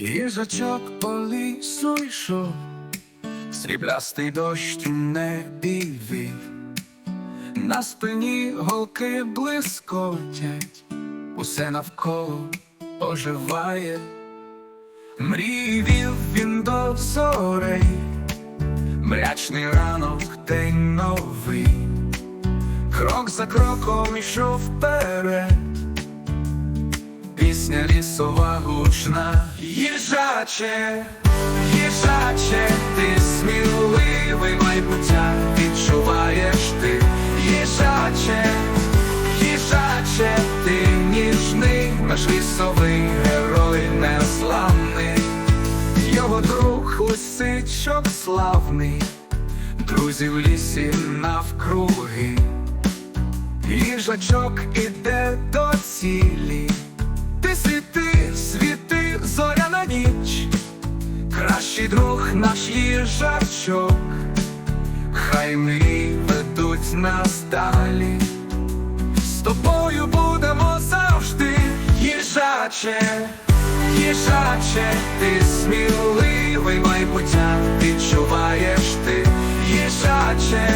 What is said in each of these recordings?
Їжачок по лісу йшов, сріблястий дощ у небі вів, на спині голки блискотять, усе навколо оживає, мрій вів він до зорей, мрячний ранок, день новий, крок за кроком ішов вперед. Пісня лісова гучна, їжаче, їжаче, ти сміливий майбуття, відчуваєш ти, їжаче, їжаче, ти ніжний, наш лісовий герой незламний, його друг лисичок славний, друзі в лісі навкруги, їжачок іде кращий друг наш їжачок, хай мрії ведуть нас далі, з тобою будемо завжди, їжаче, їжаче, ти сміливий майбуття, відчуваєш ти, їжаче,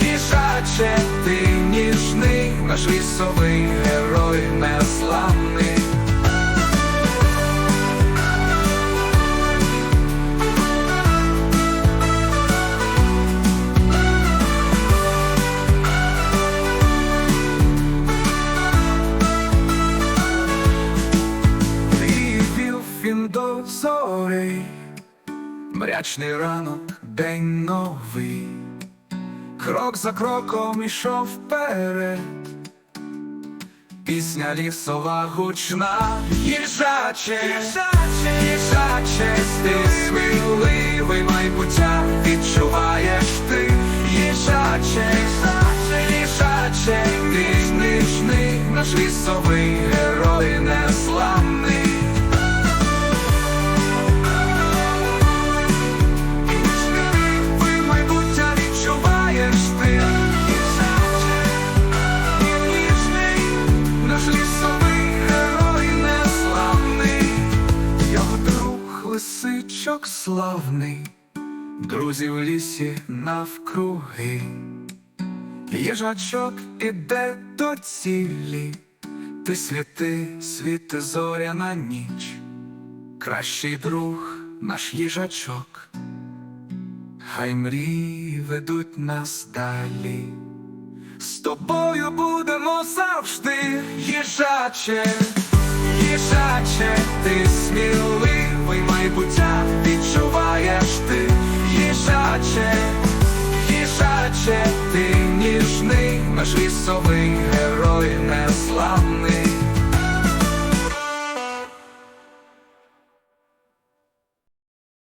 їжаче, ти ніжний, наш лісовий герой незламний. Привів до зорей, мрячний ранок, день новий, крок за кроком ішов вперед, пісня лісова гучна, їжаче, їжаче, їжаче, ти сміливий майбуття, відчуваєш ти, їжаче, їжаче, їжаче, ти ж нижний, наш лісовий герой незламний. Лисичок славний, друзі в лісі навкруги, їжачок іде до цілі, ти світи, світи зоряна ніч, кращий друг наш їжачок. Хай мрії ведуть нас далі. З тобою будемо завжди, їжаче, їжаче, ти сміливий майбуття, їжаче, їжаче, ти ніжний, наш лісовий герой незламний.